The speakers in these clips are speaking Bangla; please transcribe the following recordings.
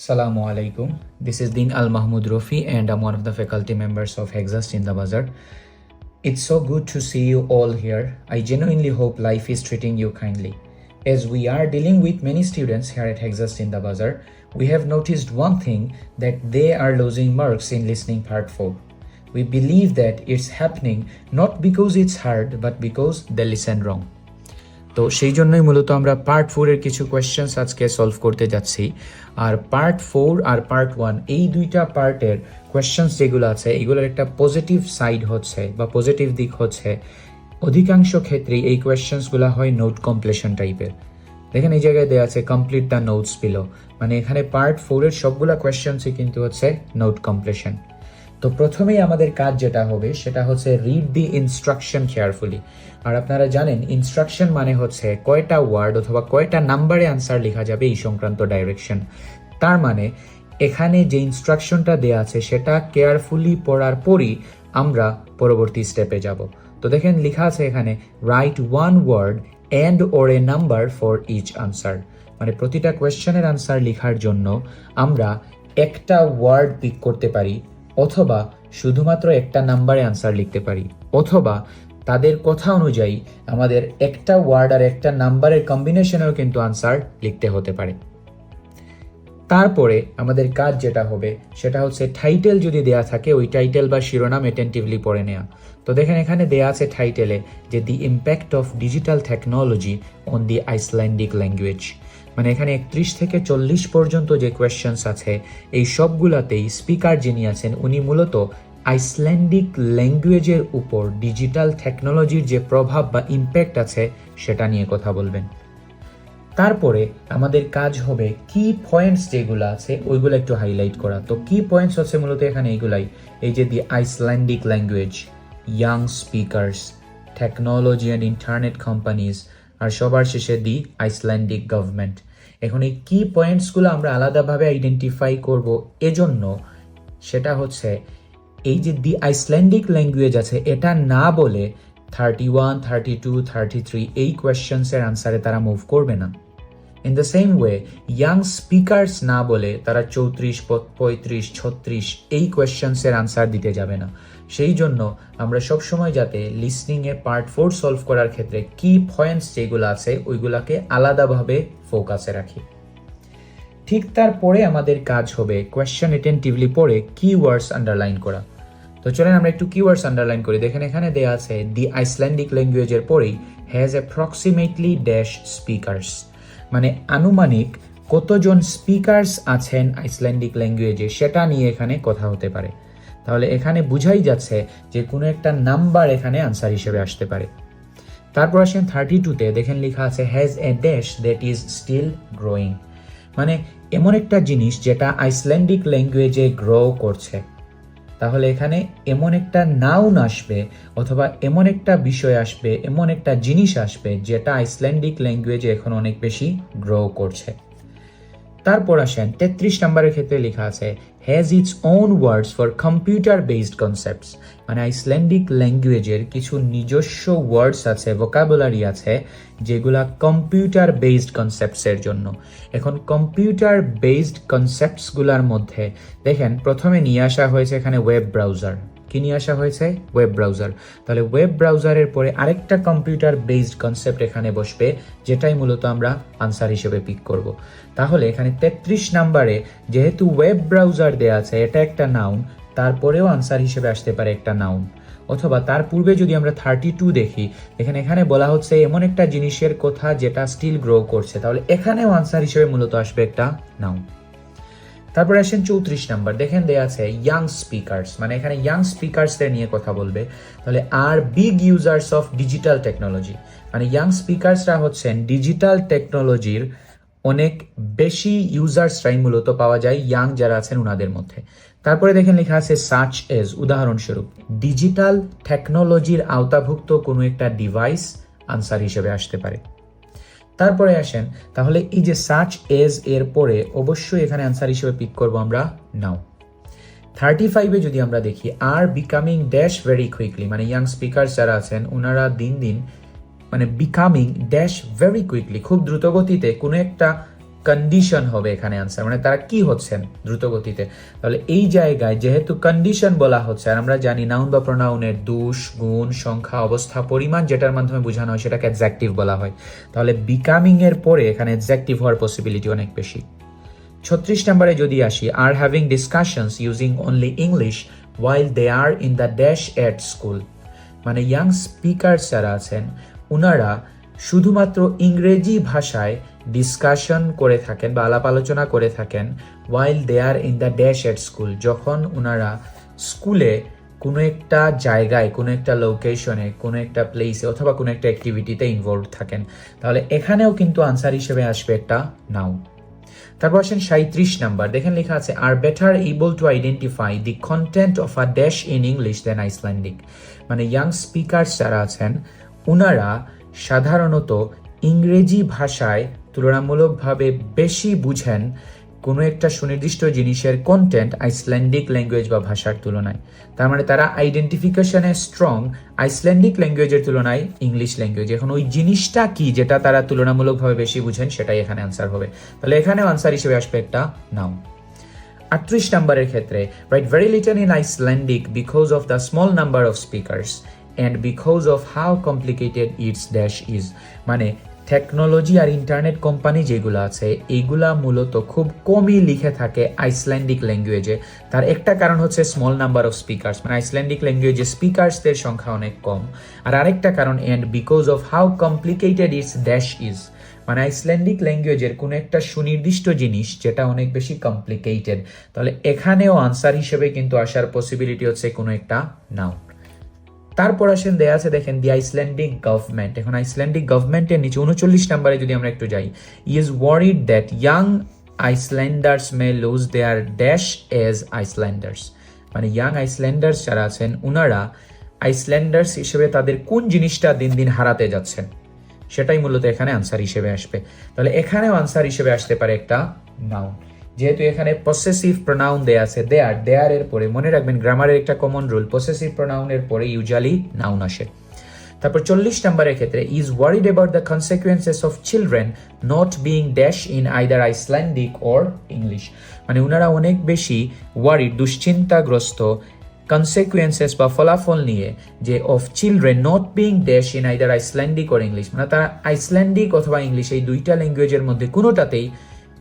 Assalamu alaikum. This is Din Al Mahmoud Rofi, and I'm one of the faculty members of Hexast in the Bazaar. It's so good to see you all here. I genuinely hope life is treating you kindly. As we are dealing with many students here at Hexast in the Bazaar, we have noticed one thing that they are losing marks in listening part 4. We believe that it's happening not because it's hard, but because they listen wrong. তো সেই জন্যই মূলত আমরা পার্ট ফোরের কিছু কোয়েশ্চেন্স আজকে সলভ করতে যাচ্ছি। আর পার্ট ফোর আর পার্ট ওয়ান এই দুইটা পার্টের কোয়েশ্চেন্স যেগুলো আছে, এগুলোর একটা পজিটিভ সাইড হচ্ছে বা পজিটিভ দিক হচ্ছে। অধিকাংশ ক্ষেত্রেই এই কোয়েশ্চেন্সগুলো হয় নোট কমপ্লিশন টাইপের দেখেন এই জায়গায় দেওয়া আছে কমপ্লিট দ্য নোটস বিলো মানে এখানে পার্ট ফোরের সবগুলো কোয়েশ্চেন্সই কিন্তু হচ্ছে নোট কমপ্লিশন তো প্রথমেই আমাদের কাজ যেটা হবে, সেটা হচ্ছে রিড দি ইনস্ট্রাকশন কেয়ারফুলি আর আপনারা জানেন ইনস্ট্রাকশন মানে হচ্ছে কয়টা ওয়ার্ড অথবা কয়টা নাম্বারে আনসার লেখা যাবে এই সংক্রান্ত ডাইরেকশন তার মানে এখানে যে ইনস্ট্রাকশনটা দেওয়া আছে, সেটা কেয়ারফুলি পড়ার পরই আমরা পরবর্তী স্টেপে যাব। তো দেখেন, লেখা আছে এখানে write one word and or a number for each answer মানে প্রতিটা কোয়েশ্চেনের আনসার লেখার জন্য আমরা একটা ওয়ার্ড পিক করতে পারি অথবা শুধুমাত্র একটা নাম্বারে আনসার লিখতে পারি, অথবা তাদের কথা অনুযায়ী আমাদের একটা ওয়ার্ড আর একটা নাম্বারের কম্বিনেশনেও কিন্তু আনসার লিখতে হতে পারে। তারপরে আমাদের কাজ যেটা হবে, সেটা হচ্ছে টাইটেল যদি দেয়া থাকে, ওই টাইটেল বা শিরোনাম অ্যাটেন্টিভলি পড়ে নেওয়া তো দেখেন এখানে দেয়া আছে টাইটেলে যে the impact of digital technology on the Icelandic language মানে এখানে একত্রিশ থেকে চল্লিশ পর্যন্ত যে কোয়েশ্চেন্স আছে, এই সবগুলাতেই স্পিকার যিনি আছেন, উনি মূলত আইসল্যান্ডিক ল্যাঙ্গুয়েজের উপর ডিজিটাল টেকনোলজির যে প্রভাব বা ইম্প্যাক্ট আছে, সেটা নিয়ে কথা বলবেন। তারপরে আমাদের কাজ হবে কি পয়েন্টস যেগুলো আছে, ওইগুলো একটু হাইলাইট করা। তো কি পয়েন্টস হচ্ছে মূলত এখানে এইগুলাই এই যে the Icelandic language young speakers technology and internet companies আর সবার শেষে দি আইসল্যান্ডিক গভর্নমেন্ট এখন এই কি পয়েন্টসগুলো আমরা আলাদাভাবে আইডেন্টিফাই করব এজন্য সেটা হচ্ছে এই যে দি আইসল্যান্ডিক ল্যাঙ্গুয়েজ আছে, এটা না বলে thirty one thirty two thirty three এই কোয়েশ্চেন্সের আনসারে তারা মুভ করবে না। In the same way young speakers না বলে তারা চৌত্রিশ পঁয়ত্রিশ, ছত্রিশ এই কোয়েশ্চেন্সের আনসার দিতে যাবে না। সেই জন্য আমরা সবসময় যাতে লিসনিংয়ে পার্ট ফোর সলভ করার ক্ষেত্রে কি পয়েন্টস যেগুলো আছে, ওইগুলাকে আলাদাভাবে ফোকাসে রাখি। ঠিক তারপরে আমাদের কাজ হবে কোয়েশ্চেন অ্যাটেন্টিভলি পড়ে কিওয়ার্ডস আন্ডারলাইন করা। তো চলেন আমরা একটু কিওয়ার্ডস আন্ডারলাইন করি। দেখেন এখানে দেয়া আছে দি আইসল্যান্ডিক ল্যাঙ্গুয়েজের পরেই হ্যাজ অ্যাপ্রক্সিমেটলি ড্যাশ স্পিকার্স মানে আনুমানিক কতজন স্পিকার্স আছেন আইসল্যান্ডিক ল্যাঙ্গুয়েজে, সেটা নিয়ে এখানে কথা হতে পারে। তাহলে এখানে বুঝাই যাচ্ছে যে কোনো একটা নাম্বার এখানে আনসার হিসেবে আসতে পারে। তারপর আসেন থার্টি টুতে দেখেন লেখা আছে has a dash that is still growing মানে এমন একটা জিনিস যেটা আইসল্যান্ডিক ল্যাঙ্গুয়েজে গ্রো করছে। তাহলে এখানে এমন একটা নাউন আসবে অথবা এমন একটা বিষয় আসবে, এমন একটা জিনিস আসবে যেটা আইসল্যান্ডিক ল্যাঙ্গুয়েজে এখন অনেক বেশি গ্রো করছে। তারপর আসেন, তেত্রিশ নম্বরের ক্ষেত্রে লেখা আছে has its own words for computer based concepts মানে আইসল্যান্ডিক ল্যাঙ্গুয়েজের কিছু নিজস্ব ওয়ার্ডস আছে ভোকাবুলারি আছে, যেগুলা কম্পিউটার বেসড কনসেপ্টসের জন্য। এখন কম্পিউটার বেসড কনসেপ্টসগুলোর মধ্যে, দেখেন, প্রথমে নিয়ে আসা হয়েছে এখানে ওয়েব ব্রাউজার কি নিয়ে আসা হয়েছে? ওয়েব ব্রাউজার তাহলে ওয়েব ব্রাউজারের পরে আরেকটা কম্পিউটার বেসড কনসেপ্ট এখানে বসবে, যেটাই মূলত আমরা আনসার হিসেবে পিক করব। তাহলে এখানে তেত্রিশ নাম্বারে যেহেতু ওয়েব ব্রাউজার দেওয়া আছে, এটা একটা নাউন তারপরেও আনসার হিসেবে আসতে পারে একটা নাউন অথবা তার পূর্বে যদি আমরা থার্টি টু দেখি, এখানে এখানে বলা হচ্ছে এমন একটা জিনিসের কথা যেটা স্টিল গ্রো করছে। তাহলে এখানেও আনসার হিসেবে মূলত আসবে একটা নাউন তারপরে আসেন চৌত্রিশ নাম্বার। দেখেন দেয়া আছে ইয়াং স্পিকার্স মানে এখানে ইয়াং স্পিকার্সদের নিয়ে কথা বলবে। তাহলে আর big users of digital technology মানে ইয়াং স্পিকার্সরা হচ্ছেন ডিজিটাল টেকনোলজির অনেক বেশি ইউজার্সরাই মূলত পাওয়া যায় ইয়াং যারা আছেন ওনাদের মধ্যে। তারপরে দেখেন লেখা আছে সার্চ এজ উদাহরণস্বরূপ ডিজিটাল টেকনোলজির আওতাভুক্ত কোনো একটা ডিভাইস আনসার হিসেবে আসতে পারে। তারপরে আসেন, তাহলে এই যে সাচ এজ এর পরে অবশ্যই এখানে অ্যান্সার হিসেবে পিক করব আমরা নাও থার্টি ফাইভে যদি আমরা দেখি are becoming dash very quickly মানে ইয়াং স্পিকার যারা আছেন ওনারা দিন দিন মানে বিকামিং ড্যাশ ভেরি কুইকলি খুব দ্রুতগতিতে কোনো একটা কন্ডিশন হবে এখানে আনসার মানে তারা কি হচ্ছেন দ্রুত গতিতে তাহলে এই জায়গায় যেহেতু কন্ডিশন বলা হচ্ছে, আর আমরা জানি নাউন বা প্রোনাউনের দোষ, গুণ, সংখ্যা, অবস্থা, পরিমাণ যেটার মাধ্যমে বোঝানো হয় সেটাকে অ্যাডজেক্টিভ বলা হয়। তাহলে বিকামিং এর পরে এখানে অ্যাডজেক্টিভ হওয়ার পসিবিলিটি অনেক বেশি। ছত্রিশ নম্বরে যদি আসি are having discussions using only English while they are in the dash at school মানে ইয়াং স্পিকার যারা আছেন ওনারা শুধুমাত্র ইংরেজি ভাষায় ডিসকাশন করে থাকেন বা আলাপ আলোচনা করে থাকেন while they are in the dash at school যখন ওনারা স্কুলে কোনো একটা জায়গায়, কোনো একটা লোকেশনে কোনো একটা প্লেসে অথবা কোনো একটা অ্যাক্টিভিটিতে ইনভলভ থাকেন, তাহলে এখানেও কিন্তু আনসার হিসেবে আসবে একটা নাউন তারপর আসেন সাঁত্রিশ নাম্বার, দেখেন লেখা আছে are better able to identify the content of a dash in English than Icelandic মানে ইয়াং স্পিকার্স যারা আছেন ওনারা সাধারণত ইংরেজি ভাষায় তুলনামূলকভাবে বেশি বুঝেন কোনো একটা সুনির্দিষ্ট জিনিসের কন্টেন্ট আইসল্যান্ডিক ল্যাঙ্গুয়েজ বা ভাষার তুলনায়। তার মানে তারা আইডেন্টিফিকেশনে স্ট্রং আইসল্যান্ডিক ল্যাঙ্গুয়েজের তুলনায় ইংলিশ ল্যাঙ্গুয়েজ এখন ওই জিনিসটা কি যেটা তারা তুলনামূলকভাবে বেশি বুঝেন, সেটাই এখানে আনসার হবে। তাহলে এখানেও আনসার হিসেবে আসবে একটা নাও আটত্রিশ নাম্বারের ক্ষেত্রে write very little in Icelandic because of the small number of speakers and because of how complicated its dash is মানে টেকনোলজি আর ইন্টারনেট কোম্পানি যেগুলো আছে এইগুলা মূলত খুব কমই লিখে থাকে আইসল্যান্ডিক ল্যাঙ্গুয়েজে তার একটা কারণ হচ্ছে স্মল নাম্বার অফ স্পিকার্স মানে আইসল্যান্ডিক ল্যাঙ্গুয়েজে স্পিকার্সদের সংখ্যা অনেক কম। আর আরেকটা কারণ and because of how complicated its dash is মানে আইসল্যান্ডিক ল্যাঙ্গুয়েজের কোনো একটা সুনির্দিষ্ট জিনিস যেটা অনেক বেশি কমপ্লিকেটেড তাহলে এখানেও আনসার হিসেবে কিন্তু আসার পসিবিলিটি হচ্ছে কোনো একটা নাও তারপর আসেন দেয়া আছে, দেখেন দি আইসল্যান্ডিক গভর্নমেন্ট এখন আইসল্যান্ডিক গভর্নমেন্টের নিচে উনচল্লিশ নাম্বারে যদি আমরা একটু যাই is worried that young Icelanders may lose their dash as Icelanders মানে ইয়াং আইসল্যান্ডার্স যারা আছেন ওনারা আইসল্যান্ডার্স হিসেবে তাদের কোন জিনিসটা দিন দিন হারাতে যাচ্ছেন? সেটাই মূলত এখানে আনসার হিসেবে আসবে। তাহলে এখানেও আনসার হিসেবে আসতে পারে একটা নাউন যেহেতু এখানে পসেসিভ প্রোনাউন দেয়া আছে দেয়ার দেয়ার এর পরে মনে রাখবেন গ্রামারের একটা কমন রুল পসেসিভ প্রোনাউনের পরে ইউজুয়ালি নাউন আসে। তারপর চল্লিশ নম্বরের ক্ষেত্রে is worried about the consequences of children not being dash in either Icelandic or English মানে ওনারা অনেক বেশি ওয়ারিড দুশ্চিন্তাগ্রস্ত কনসিকুয়েন্সেস বা ফলাফল নিয়ে যে of children not being dash in either Icelandic or English মানে তারা আইসল্যান্ডিক অথবা ইংলিশ এই দুইটা ল্যাঙ্গুয়েজের মধ্যে কোনোটাতেই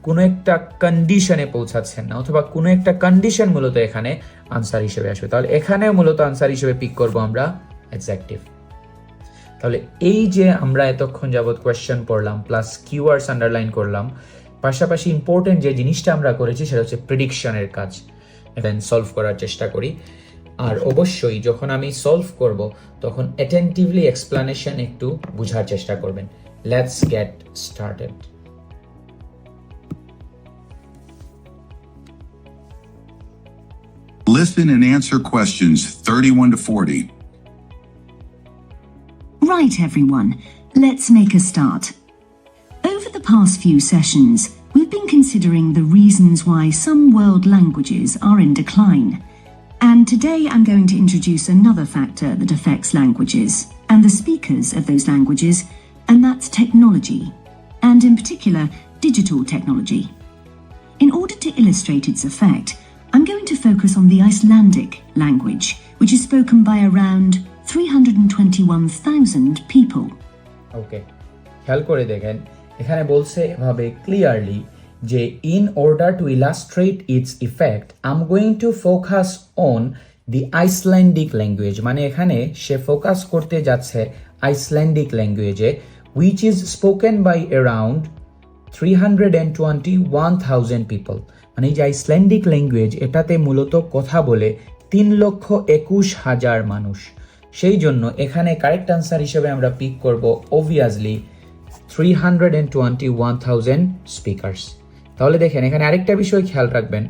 কোনো একটা কন্ডিশনে পৌঁছাচ্ছেন না, অথবা কোনো একটা কন্ডিশন মূলত এখানে আনসার হিসেবে আসবে। তাহলে এখানেও মূলত আনসার হিসেবে পিক করব আমরা অ্যাডজেক্টিভ তাহলে এই যে আমরা এতক্ষণ যাবৎ কোয়েশ্চেন পড়লাম প্লাস কিওয়ার্ডস আন্ডারলাইন করলাম, পাশাপাশি ইম্পর্টেন্ট যে জিনিসটা আমরা করেছি সেটা হচ্ছে প্রিডিকশনের কাজ। দেন সলভ করার চেষ্টা করি। আর অবশ্যই যখন আমি সলভ করব, তখন অ্যাটেন্টিভলি এক্সপ্লানেশন একটু বোঝার চেষ্টা করবেন। Let's get started Listen and answer questions 31 to 40. Right, everyone, let's make a start. Over the past few sessions, we've been considering the reasons why some world languages are in decline. And today I'm going to introduce another factor that affects languages and the speakers of those languages, and that's technology, and in particular, digital technology. In order to illustrate its effect, I'm going to focus on the Icelandic language, which is spoken by around 321,000 people. Okay খেয়াল করে দেখেন এখানে বলছে এভাবে ক্লিয়ারলি যে in order to illustrate its effect I am going to focus on the Icelandic language মানে এখানে সে ফোকাস করতে যাচ্ছে আইসল্যান্ডিক ল্যাঙ্গুয়েজে which is spoken by around three hundred and twenty one thousand people মানে এই যে আইসল্যান্ডিক ল্যাঙ্গুয়েজ এটাতে মূলত কথা বলে তিন লক্ষ একুশ হাজার মানুষ। সেই জন্য এখানে কারেক্ট আনসার হিসেবে আমরা পিক করব obviously three hundred and twenty one thousand speakers তাহলে দেখেন, এখানে আরেকটা বিষয় খেয়াল রাখবেন।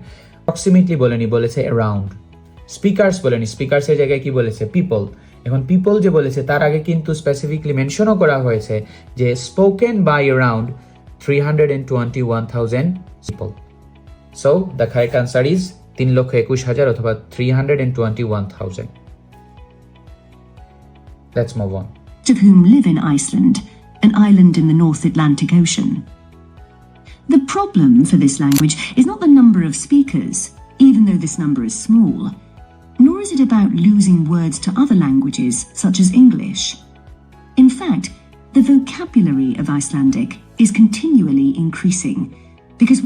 অক্সিমেটলি বলেনি বলেছে অ্যারাউন্ড স্পিকার্স বলেনি স্পিকার্সের জায়গায় কি বলেছে? পিপল এখন পিপল যে বলেছে, তার আগে কিন্তু স্পেসিফিকলি মেনশনও করা হয়েছে যে spoken by around three hundred and twenty one thousand people So the correct answer is তিন লক্ষ একুশ হাজার অথবা three hundred and twenty one thousand Let's move on. of whom live in Iceland, an island in the North Atlantic Ocean. The problem for this language is not the number of speakers, even though this number is small, nor is it about losing words to other languages, such as English. In fact, the vocabulary of Icelandic is continually increasing because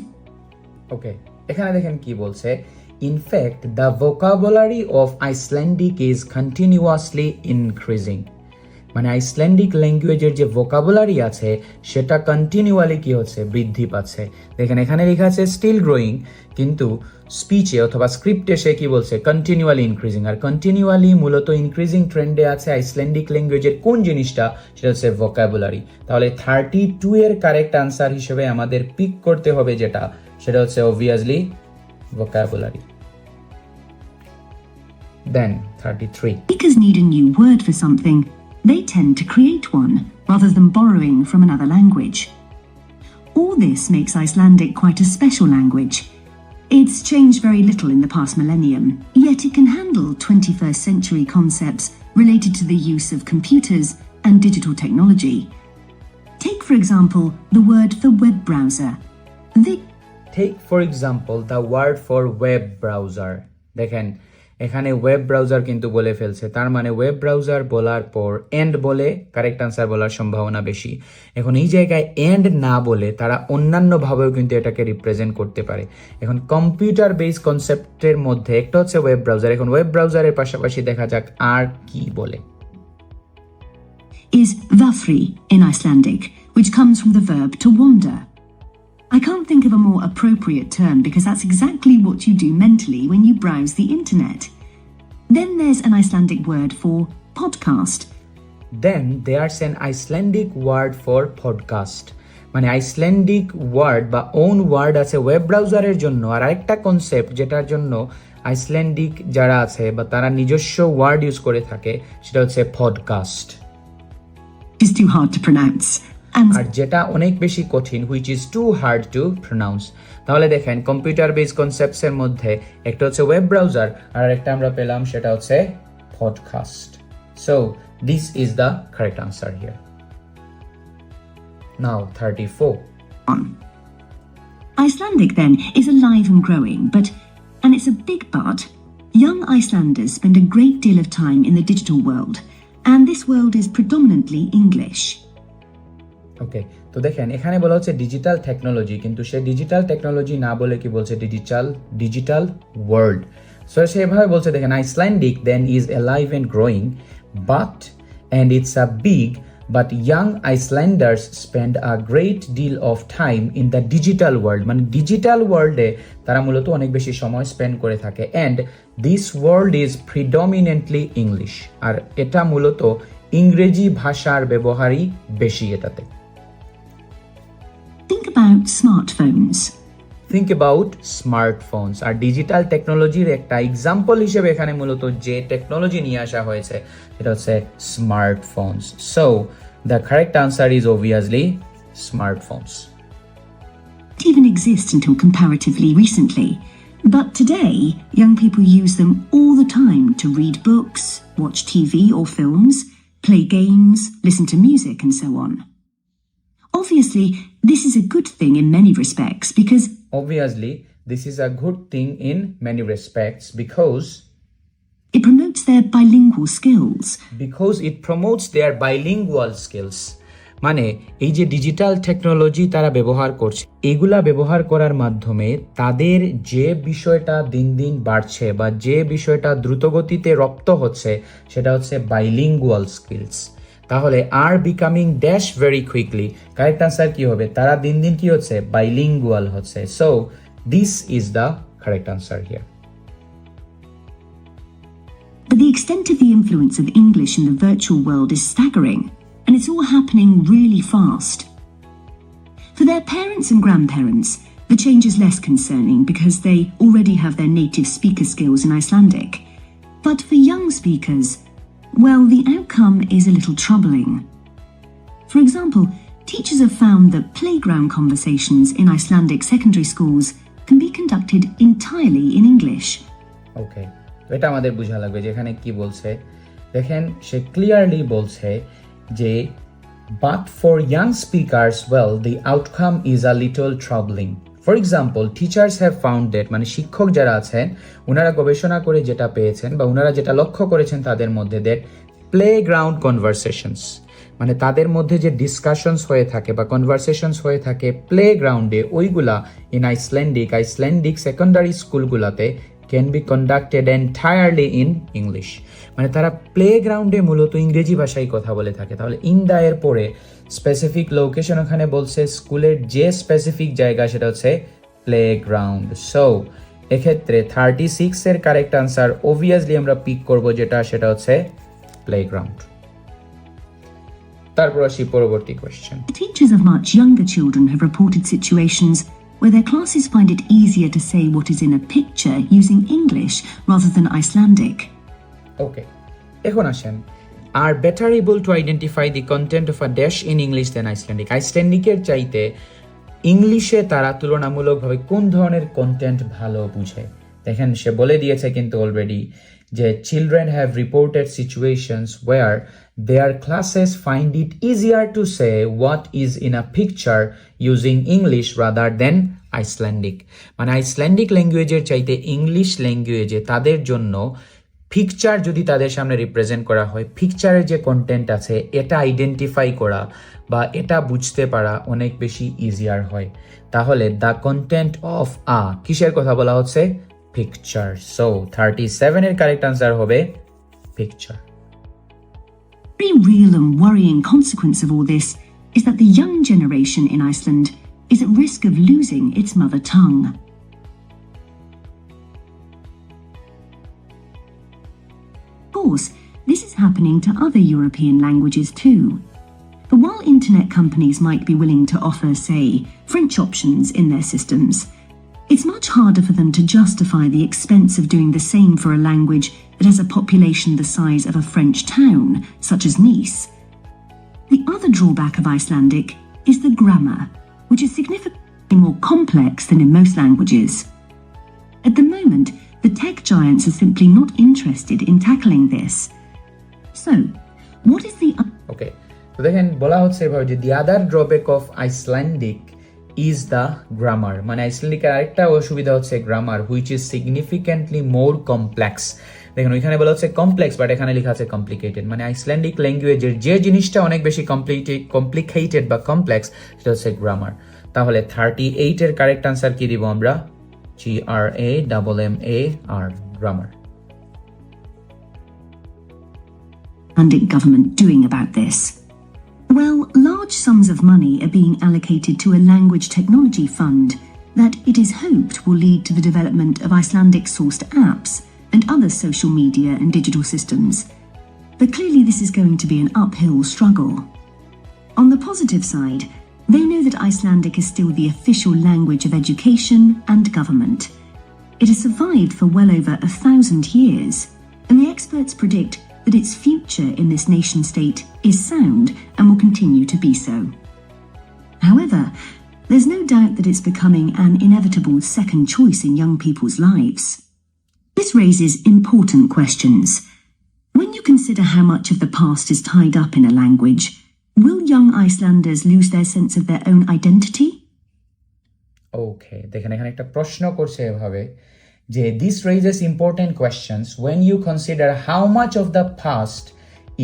okay এখানে দেখেন কি বলছে। In fact the vocabulary of Icelandic is continuously increasing মানে আইসল্যান্ডিক ল্যাঙ্গুয়েজের যে ভোকাবুলারি আছে, সেটা কন্টিনিউয়ালি কি হচ্ছে? বৃদ্ধি পাচ্ছে। দেখেন এখানে লেখা আছে স্টিল গ্রোয়িং কিন্তু স্পিচে অথবা স্ক্রিপ্টে সে কি বলছে? কন্টিনিউয়ালি ইনক্রিজিং আর কন্টিনিউয়ালি মূলত ইনক্রিজিং ট্রেন্ডে আছে আইসল্যান্ডিক ল্যাঙ্গুয়েজের কোন জিনিসটা? সেটা হচ্ছে ভোকাবুলারি তাহলে থার্টি টু এর কারেক্ট আনসার হিসেবে আমাদের পিক করতে হবে যেটা। সেটা হচ্ছে obviously vocabulary then thirty three speakers need a new word for something, they tend to create one rather than borrowing from another language. All this makes Icelandic quite a special language. It's changed very little in the past millennium, yet it can handle 21st century concepts related to the use of computers and digital technology. Take, for example, the word for web browser. The take for example the word for web browser দেখেন এখানে ওয়েব ব্রাউজার কিন্তু বলে ফেলছে। তার মানে ওয়েব ব্রাউজার বলার পর এন্ড বলে কারেক্ট আনসার বলার সম্ভাবনা বেশি। এখন এই জায়গায় এন্ড না বলে তারা অন্যান্যভাবেও কিন্তু এটাকে রিপ্রেজেন্ট করতে পারে। এখন কম্পিউটার বেস কনসেপ্টের মধ্যে একটা হচ্ছে ওয়েব ব্রাউজার এখন ওয়েব ব্রাউজারের পাশাপাশি দেখা যাক আর কি বলে। Is vafri in Icelandic, which comes from the verb to wander. I can't think of a more appropriate term because that's exactly what you do mentally when you browse the internet. Then there's an Icelandic word for podcast. Then there's an Icelandic word for podcast মানে আইসল্যান্ডিক ওয়ার্ড বা ওন ওয়ার্ড আছে ওয়েব ব্রাউজারের জন্য আর আরেকটা কনসেপ্ট যেটার জন্য আইসল্যান্ডিক যারা আছে বা তারা নিজস্ব ওয়ার্ড ইউজ করে থাকে সেটা হচ্ছে podcast It's too hard to pronounce. And আর যেটা অনেক বেশি কঠিন which is too hard to pronounce তাহলে দেখেন কম্পিউটার বেস কনসেপ্টসের মধ্যে একটা হচ্ছে ওয়েব ব্রাউজার আর একটা আমরা পেলাম সেটা হচ্ছে podcast so this is the correct answer here now thirty four on. Icelandic, then, is alive and growing, but, and it's a big but, young Icelanders spend a great deal of time in the digital world, and this world is predominantly English. Okay তো দেখেন, এখানে বলা হচ্ছে ডিজিটাল টেকনোলজি কিন্তু সে ডিজিটাল টেকনোলজি না বলে কি বলছে? ডিজিটাল ডিজিটাল ওয়ার্ল্ড সো সে এভাবে বলছে, দেখেন Icelandic then is alive and growing but and it's a big but young Icelanders spend a great deal of time in the digital world মানে ডিজিটাল ওয়ার্ল্ডে তারা মূলত অনেক বেশি সময় স্পেন্ড করে থাকে and this world is predominantly English আর এটা মূলত ইংরেজি ভাষার ব্যবহারই বেশি এটাতে। Think about smartphones. Think about smartphones R digital টেকনোলজির একটা এক্সাম্পল হিসেবে এখানে মূলত যে টেকনোলজি নিয়ে আসা হয়েছে সেটা হচ্ছে smartphones so the correct answer is obviously smartphones Didn't even exist until comparatively recently. But today, young people use them all the time to read books, watch TV or films, play games, listen to music, and so on. Obviously, this is a good thing in many respects because Obviously, this is a good thing in many respects because it promotes their bilingual skills. because it promotes their bilingual skills মানে এই যে ডিজিটাল টেকনোলজি তারা ব্যবহার করছে এগুলা ব্যবহার করার মাধ্যমে তাদের যে বিষয়টা দিন দিন বাড়ছে বা যে বিষয়টা দ্রুতগতিতে রপ্ত হচ্ছে সেটা হচ্ছে বাইলিঙ্গুয়াল স্কিলস তাহলে are becoming dash very quickly correct answer কি হবে তারা দিন দিন কি হচ্ছে বাইলিঙ্গুয়াল হচ্ছে so this is the correct answer here But the extent of the influence of English in the virtual world is staggering, and it's all happening really fast. For their parents and grandparents, the change is less concerning because they already have their native speaker skills in Icelandic. But for young speakers, well, the outcome is a little troubling. For example, teachers have found that playground conversations in Icelandic secondary schools can be conducted entirely in English. Okay তো এটা আমাদের বোঝা লাগবে যে এখানে কি বলছে দেখেন সে ক্লিয়ারলি বলছে যে But for young speakers, well, the outcome is a little troubling. for example teachers have found that মানে শিক্ষক যারা আছেন ওনারা গবেষণা করে যেটা পেয়েছেন বা ওনারা যেটা লক্ষ্য করেছেন তাদের মধ্যে দ্যাট প্লে গ্রাউন্ড কনভারসেশনস মানে তাদের মধ্যে যে ডিসকাশনস হয়ে থাকে বা কনভারসেশনস হয়ে থাকে প্লে গ্রাউন্ডে ওইগুলা in Icelandic Icelandic secondary স্কুলগুলাতে can be conducted entirely in English মানে তারা প্লে গ্রাউন্ডে মূলত ইংরেজি ভাষায় কথা বলে থাকে। তাহলে ইন দা এর পরে স্পেসিফিক লোকেশন ওখানে বলছে, স্কুলের যে স্পেসিফিক জায়গা সেটা হচ্ছে প্লে গ্রাউন্ড সো এক্ষেত্রে থার্টি সিক্সের কারেক্ট আনসার অবভিয়াসলি আমরা পিক করব যেটা, সেটা হচ্ছে প্লে গ্রাউন্ড তারপর আসি পরবর্তী question Teachers of much younger where their classes find it easier to say what is in a picture using English rather than Icelandic. Okay এখন আসেন। আর better able to identify the content of a dash in English than Icelandic আইসল্যান্ডিকের চাইতে ইংলিশে তারা তুলনামূলকভাবে কোন ধরনের কন্টেন্ট ভালো বুঝে? দেখেন, সে বলে দিয়েছে কিন্তু অলরেডি যে children have reported situations where their classes find it easier to say what is in a picture using English rather than Icelandic মানে আইসল্যান্ডিক ল্যাঙ্গুয়েজের চাইতে ইংলিশ ল্যাঙ্গুয়েজে তাদের জন্য পিকচার যদি তাদের সামনে রিপ্রেজেন্ট করা হয় পিকচারের যে কন্টেন্ট আছে, এটা আইডেন্টিফাই করা বা এটা বুঝতে পারা অনেক বেশি ইজিয়ার হয়। তাহলে দ্য কন্টেন্ট অফ আ কিসের কথা বলা হচ্ছে? পিকচার সো থার্টি সেভেনের কারেক্ট আনসার হবে picture very real and worrying consequence of all this is that the young generation in Iceland is at risk of losing its mother tongue. Of course, this is happening to other European languages too. But while internet companies might be willing to offer, say, French options in their systems, it's much harder for them to justify the expense of doing the same for a language that has a population the size of a French town, such as Nice. The other drawback of Icelandic is the grammar, which is significantly more complex than in most languages. At the moment, the tech giants are simply not interested in tackling this. So, what is the ওকে তো দেখেন বলা হচ্ছে এভাবে যে the other drawback of Icelandic is the grammar মানে আইসল্যান্ডিকের আরেকটা অসুবিধা হচ্ছে grammar which is significantly more complex দেখেন ওইখানে বলা হচ্ছে কমপ্লেক্স বাট এখানে লেখা আছে কমপ্লিকেটেড মানে আইসল্যান্ডিক ল্যাঙ্গুয়েজের যে জিনিসটা অনেক বেশি কমপ্লিটেড কমপ্লিকেটেড বা কমপ্লেক্স সেটা হচ্ছে গ্রামার তাহলে থার্টি এইটের কারেক্ট আনসার কি দিব আমরা G R A double M A R grammar Icelandic government doing about this? Well, large sums of money are being allocated to a language technology fund that it is hoped will lead to the development of Icelandic sourced apps and other social media and digital systems. But clearly, this is going to be an uphill struggle. On the positive side, they know that Icelandic is still the official language of education and government. It has survived for well over a thousand years, and the experts predict that its future in this nation state is sound and will continue to be so. However, there's no doubt that it's becoming an inevitable second choice in young people's lives. This raises important questions. When you consider how much of the past is tied up in a language, will young Icelanders lose their sense of their own identity? ওকে দেখেন এখানে একটা প্রশ্ন করছে এভাবে যে this raises important questions when you consider how much of the past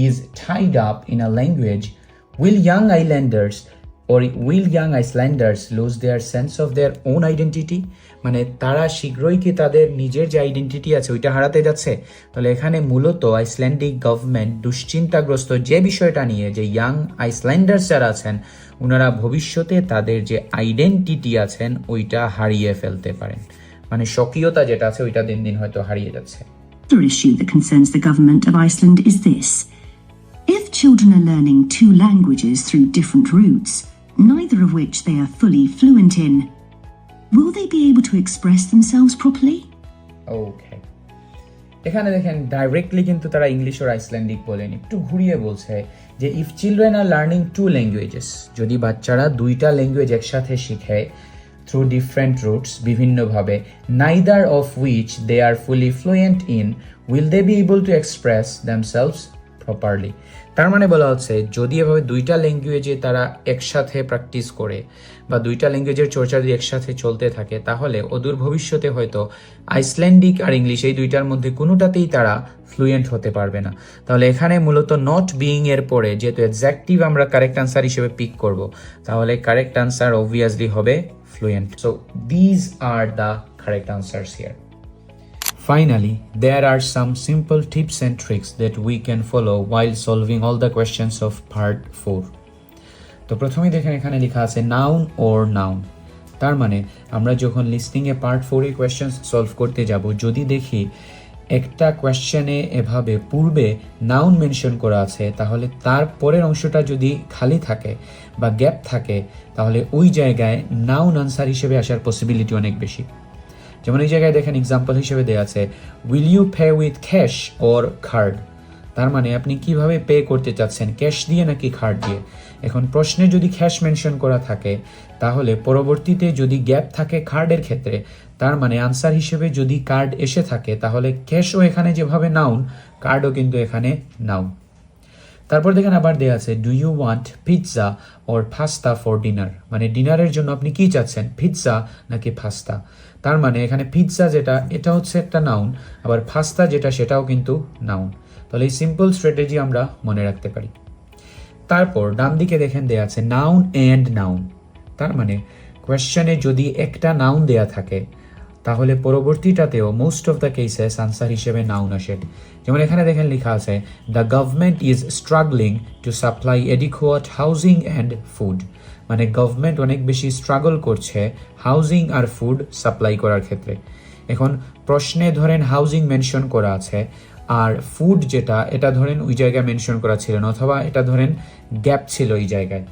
is tied up in a language will young islanders or will young Icelanders lose their sense of their own identity? মানে তারা শীঘ্রই কি তাদের নিজের যে আইডেন্টিটি আছে ওইটা হারাতে যাচ্ছে? তাহলে এখানে মূলত আইসল্যান্ডিক গভর্নমেন্ট দুশ্চিন্তাগ্রস্ত যে বিষয়টা নিয়ে যে ইয়াং আইসল্যান্ডার্স যারা আছেন ওনারা ভবিষ্যতে তাদের যে আইডেন্টিটি আছেন ওইটা হারিয়ে ফেলতে পারেন। মানে স্বকীয়তা যেটা আছে ওইটা দিন দিন হয়তো হারিয়ে যাচ্ছে। If children are learning two languages through different routes, neither of which they are fully fluent in, will they be able to express themselves properly? ওকে এখানে দেখেন ডাইরেক্টলি কিন্তু তারা ইংলিশ ওর আইসল্যান্ডিক বলেন। একটু ঘুরিয়ে বলছে যে if children are learning two languages যদি বাচ্চারা দুইটা ল্যাঙ্গুয়েজ একসাথে শিখে থ্রু ডিফারেন্ট রুটস বিভিন্নভাবে neither of which they are fully fluent in will they be able to express themselves properly তার মানে বলা হচ্ছে, যদি এভাবে দুইটা ল্যাঙ্গুয়েজে তারা একসাথে প্র্যাকটিস করে বা দুইটা ল্যাঙ্গুয়েজের চর্চা যদি একসাথে চলতে থাকে, তাহলে অদূর ভবিষ্যতে হয়তো আইসল্যান্ডিক আর ইংলিশ এই দুইটার মধ্যে কোনোটাতেই তারা ফ্লুয়েন্ট হতে পারবে না। তাহলে এখানে মূলত নট বিইং এর পরে যেহেতু এক্স্যাক্টিভ আমরা কারেক্ট আনসার হিসেবে পিক করব, তাহলে কারেক্ট আনসার অবভিয়াসলি হবে fluent so these are the correct answers here Finally, there are some simple tips and tricks that we can follow while solving all the questions of part 4. তো প্রথমেই দেখেন এখানে লেখা আছে নাউন ওর নাউন তার মানে আমরা যখন লিস্টিংয়ে পার্ট ফোরে কোয়েশ্চেন্স সলভ করতে যাব যদি দেখি একটা কোয়েশ্চেনে এভাবে পূর্বে নাউন মেনশন করা আছে তাহলে তার পরের অংশটা যদি খালি থাকে বা গ্যাপ থাকে তাহলে ওই জায়গায় নাউন আনসার হিসেবে আসার পসিবিলিটি অনেক বেশি যেমন এই জায়গায় দেখেন এক্সাম্পল হিসেবে দেওয়া আছে will you pay with cash or card তার মানে আপনি কীভাবে পে করতে চাচ্ছেন ক্যাশ দিয়ে নাকি কার্ড দিয়ে? এখন প্রশ্নে যদি ক্যাশ মেনশন করা থাকে, তাহলে পরবর্তীতে যদি গ্যাপ থাকে কার্ডের ক্ষেত্রে, তার মানে আনসার হিসেবে যদি কার্ড এসে থাকে, তাহলে ক্যাশও এখানে যেভাবে নাউন কার্ডও কিন্তু এখানে নাউন তারপর দেখেন আবার দেওয়া আছে do you want pizza or pasta for dinner মানে ডিনারের জন্য আপনি কি চাচ্ছেন পিৎজা নাকি পাস্তা তার মানে এখানে পিৎজা যেটা, এটা হচ্ছে একটা নাউন আবার ফাস্তা যেটা সেটাও কিন্তু নাউন তাহলে এই সিম্পল স্ট্র্যাটেজি আমরা মনে রাখতে পারি। তারপর ডান দিকে দেখেন দেয়া আছে নাউন অ্যান্ড নাউন তার মানে কোয়েশ্চনে যদি একটা নাউন দেয়া থাকে তাহলে পরবর্তীটাতেও most of the cases answer হিসেবে নাউন আসে। যেমন এখানে দেখেন লেখা আছে the government is struggling to supply adequate housing and food মানে গভর্নমেন্ট অনেক বেশি স্ট্রাগল করছে হাউজিং আর ফুড সাপ্লাই করার ক্ষেত্রে। এখন প্রশ্নে ধরেন হাউজিং মেনশন করা আছে, আর ফুড যেটা, এটা ধরেন ওই জায়গায় মেনশন করা ছিল না, অথবা এটা ধরেন গ্যাপ ছিল ওই জায়গায়।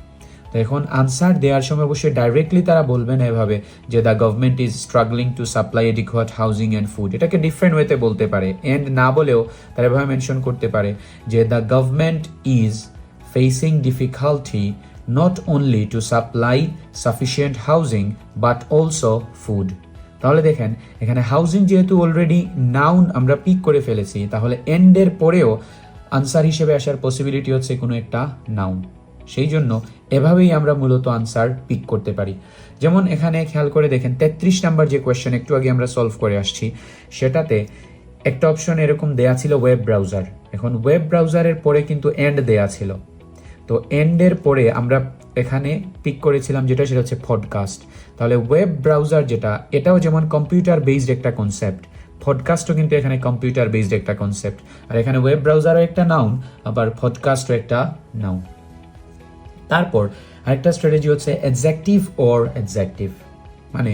এখন আনসার দেওয়ার সময় অবশ্যই ডাইরেক্টলি তারা বলবেন এভাবে যে the government is struggling to supply adequate housing and food এটাকে ডিফারেন্ট ওয়েতে বলতে পারে। এন্ড না বলেও তারা এভাবে মেনশন করতে পারে যে the government is facing difficulty not only to supply sufficient housing but also food তাহলে দেখেন, এখানে হাউজিং যেহেতু অলরেডি নাউন আমরা পিক করে ফেলেছি, তাহলে এন্ডের পরেও আনসার হিসেবে আসার পসিবিলিটি হচ্ছে কোনো একটা নাউন সেই জন্য এভাবেই আমরা মূলত আনসার পিক করতে পারি। যেমন এখানে খেয়াল করে দেখেন, তেত্রিশ নাম্বার যে কোয়েশ্চেন একটু আগে আমরা সলভ করে আসছি, সেটাতে একটা অপশন এরকম দেয়া ছিল ওয়েব ব্রাউজার এখন ওয়েব ব্রাউজারের পরে কিন্তু এন্ড দেয়া ছিল। তো এন্ডের পরে আমরা এখানে পিক করেছিলাম যেটা, সেটা হচ্ছে পডকাস্ট তাহলে ওয়েব ব্রাউজার যেটা, এটাও যেমন কম্পিউটার বেসড একটা কনসেপ্ট পডকাস্টও কিন্তু এখানে কম্পিউটার বেসড একটা কনসেপ্ট আর এখানে ওয়েব ব্রাউজারও একটা নাউন আবার পডকাস্টও একটা নাউন তারপর আরেকটা স্ট্র্যাটেজি হচ্ছে অ্যাডজেক্টিভ ওর অ্যাডজেক্টিভ মানে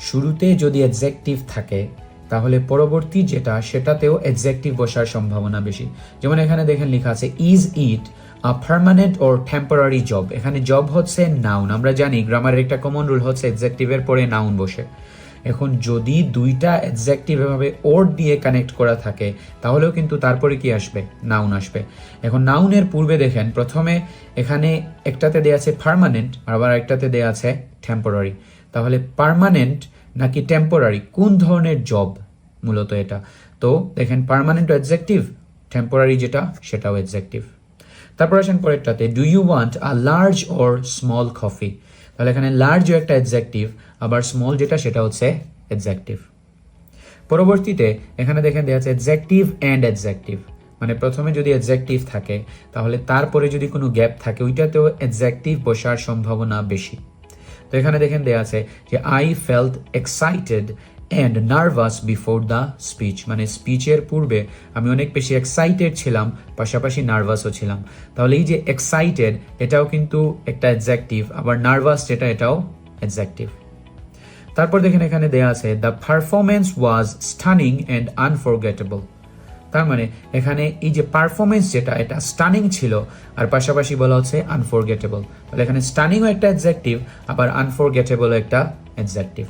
শুরুতে যদি অ্যাডজেক্টিভ থাকে, তাহলে পরবর্তী যেটা, সেটাতেও অ্যাডজেক্টিভ বসার সম্ভাবনা বেশি। যেমন এখানে দেখেন লেখা আছে is it a permanent or temporary job এখানে জব হচ্ছে নাউন আমরা জানি গ্রামারের একটা কমন রুল হচ্ছে অ্যাডজেক্টিভের পরে নাউন বসে। এখন যদি দুইটা অ্যাডজেক্টিভ এভাবে ওর দিয়ে কানেক্ট করা থাকে, তাহলেও কিন্তু তারপরে কি আসবে? নাউন আসবে। এখন নাউনের পূর্বে দেখেন, প্রথমে এখানে একটাতে দেয়া আছে পার্মানেন্ট আবার একটাতে দেয়া আছে টেম্পোরারি তাহলে পার্মানেন্ট নাকি টেম্পোরারি কোন ধরনের জব মূলত এটা? তো দেখেন পার্মানেন্ট অ্যাডজেক্টিভ টেম্পোরারি যেটা, সেটাও অ্যাডজেক্টিভ তারপর আসেন পরেরটাতে do you want a large or small coffee তাহলে এখানে লার্জও একটা অ্যাডজেক্টিভ আবার স্মল যেটা, সেটা হচ্ছে অ্যাডজেক্টিভ পরবর্তীতে এখানে দেখেন দেওয়া আছে অ্যাডজেক্টিভ অ্যান্ড অ্যাডজেক্টিভ মানে প্রথমে যদি অ্যাডজেক্টিভ থাকে, তাহলে তারপরে যদি কোনো গ্যাপ থাকে, ওইটাতেও অ্যাডজেক্টিভ বসার সম্ভাবনা বেশি। তো এখানে দেখেন দেওয়া আছে যে I felt excited and nervous before the speech মানে স্পিচের পূর্বে আমি অনেক বেশি এক্সাইটেড ছিলাম, পাশাপাশি নার্ভাসও ছিলাম। তাহলে এই যে এক্সাইটেড এটাও কিন্তু একটা অ্যাডজেক্টিভ আবার নার্ভাস যেটা, এটাও অ্যাডজেক্টিভ তারপর দেখেন এখানে দেয়া আছে the performance was stunning and unforgettable তার মানে এখানে এই যে পারফরমেন্স যেটা, এটা স্টানিং ছিল, আর পাশাপাশি বলা হচ্ছে আনফরগেটেবল তাহলে এখানে স্টানিংও একটা অ্যাডজেক্টিভ আবার আনফরগেটেবলও একটা অ্যাডজেক্টিভ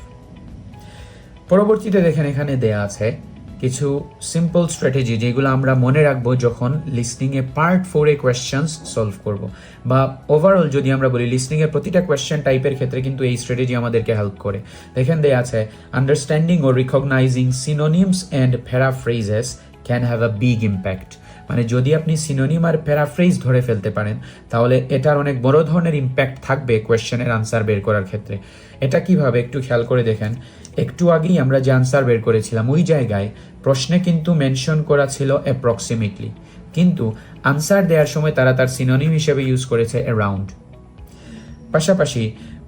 পরবর্তীতে দেখেন এখানে দেয়া আছে কিছু সিম্পল স্ট্র্যাটেজি যেগুলো আমরা মনে রাখব যখন লিসনিংয়ে পার্ট ফোরে কোয়েশ্চেন্স সলভ করব। বা ওভারঅল যদি আমরা বলি লিসনিংয়ের প্রতিটা কোয়েশ্চেন টাইপের ক্ষেত্রে কিন্তু এই স্ট্র্যাটেজি আমাদেরকে হেল্প করে। দেখেন দেয়া আছে understanding O recognising synonyms and paraphrases can have a big impact মানে যদি আপনি সিনোনিম আর প্যারাফ্রেজ ধরে ফেলতে পারেন, তাহলে এটার অনেক বড় ধরনের ইম্প্যাক্ট থাকবে কোয়েশ্চেনের আনসার বের করার ক্ষেত্রে। এটা কীভাবে? একটু খেয়াল করে দেখেন। একটু আগেই আমরা যে আনসার বের করেছিলাম, ওই জায়গায় প্রশ্নে কিন্তু মেনশন করা ছিল অ্যাপ্রক্সিমেটলি কিন্তু আনসার দেওয়ার সময় তারা তার সিনোনিম হিসেবে ইউজ করেছে অ্যারাউন্ড পাশাপাশি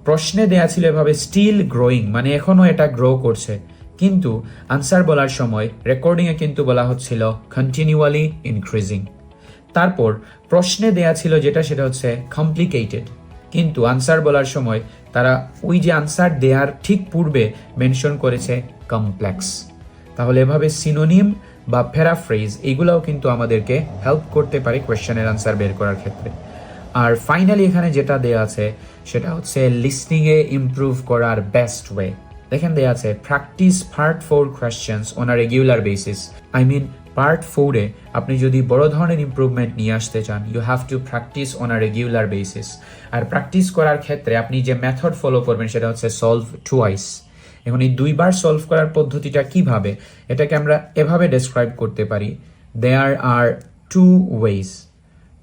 প্রশ্নে দেয়া ছিল এভাবে স্টিল গ্রোয়িং মানে এখনও এটা গ্রো করছে। কিন্তু আনসার বলার সময় রেকর্ডিংয়ে কিন্তু বলা হচ্ছিল কন্টিনিউয়ালি ইনক্রিজিং তারপর প্রশ্নে দেয়া ছিল যেটা, সেটা হচ্ছে কমপ্লিকেটেড কিন্তু আনসার বলার সময় তারা ওই যে আনসার দেওয়ার ঠিক পূর্বে মেনশন করেছে কমপ্লেক্স তাহলে এভাবে সিনোনিম বা প্যারাফ্রেজ এগুলোও কিন্তু আমাদেরকে হেল্প করতে পারে কোয়েশ্চেনের আনসার বের করার ক্ষেত্রে। আর ফাইনালি এখানে যেটা দেয়া আছে, সেটা হচ্ছে লিসনিংয়ে ইমপ্রুভ করার বেস্ট ওয়ে দেখেন দেয়া আছে practise part four questions on a regular basis I mean part ফোরে আপনি যদি বড় ধরনের ইমপ্রুভমেন্ট নিয়ে আসতে চান you have to practise on a regular basis R practice করার ক্ষেত্রে আপনি যে মেথড ফলো করবেন, সেটা হচ্ছে সলভ টুয়াইস এখন এই দুইবার সলভ করার পদ্ধতিটা কীভাবে? এটাকে আমরা এভাবে ডেসক্রাইব করতে পারি। দেয়ার আর টু ওয়েজ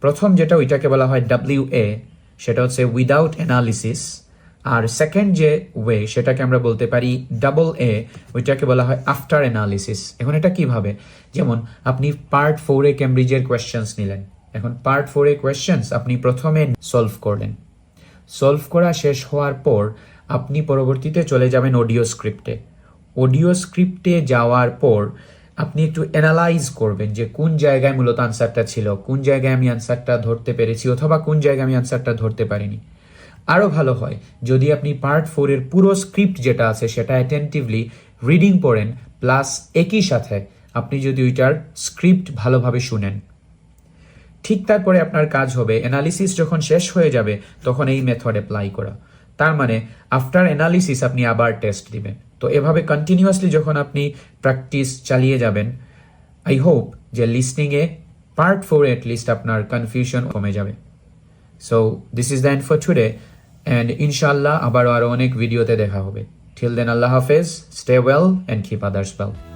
প্রথম যেটা ওইটাকে বলা হয় ডাব্লিউ এ সেটা হচ্ছে উইদাউট অ্যানালিসিস আর সেকেন্ড যে ওয়ে সেটাকে আমরা বলতে পারি ডাবল এ ওইটাকে বলা হয় আফটার অ্যানালিসিস এখন এটা কীভাবে? যেমন, আপনি পার্ট ফোরে ক্যামব্রিজের কোয়েশ্চেন্স নিলেন। এখন পার্ট ফোরে কোয়েশ্চেন্স আপনি প্রথমে সলভ করলেন। সলভ করা শেষ হওয়ার পর আপনি পরবর্তীতে চলে যাবেন অডিও স্ক্রিপ্টে অডিও স্ক্রিপ্টে যাওয়ার পর আপনি একটু অ্যানালাইজ করবেন যে কোন জায়গায় মূলত আনসারটা ছিল, কোন জায়গায় আমি আনসারটা ধরতে পেরেছি অথবা কোন জায়গায় আমি আনসারটা ধরতে পারিনি। আরও ভালো হয়। যদি আপনি পার্ট ফোরের পুরো স্ক্রিপ্ট যেটা আছে সেটা অ্যাটেন্টিভলি রিডিং পড়েন প্লাস একই সাথে আপনি যদি ওইটার স্ক্রিপ্ট ভালোভাবে শুনেন। ঠিক তারপরে আপনার কাজ হবে অ্যানালিসিস যখন শেষ হয়ে যাবে, তখন এই মেথড অ্যাপ্লাই করা। তার মানে আফটার অ্যানালিসিস আপনি আবার টেস্ট দিবেন। তো এভাবে কন্টিনিউয়াসলি যখন আপনি প্র্যাকটিস চালিয়ে যাবেন আই হোপ যে লিসনিংয়ে পার্ট ফোর লিস্ট আপনার কনফিউশন কমে যাবে। So this is the end for today and ইনশাল্লাহ আবারও আরও অনেক ভিডিওতে দেখা হবে। টিল দেন আল্লাহ হাফেজ stay well and keep others well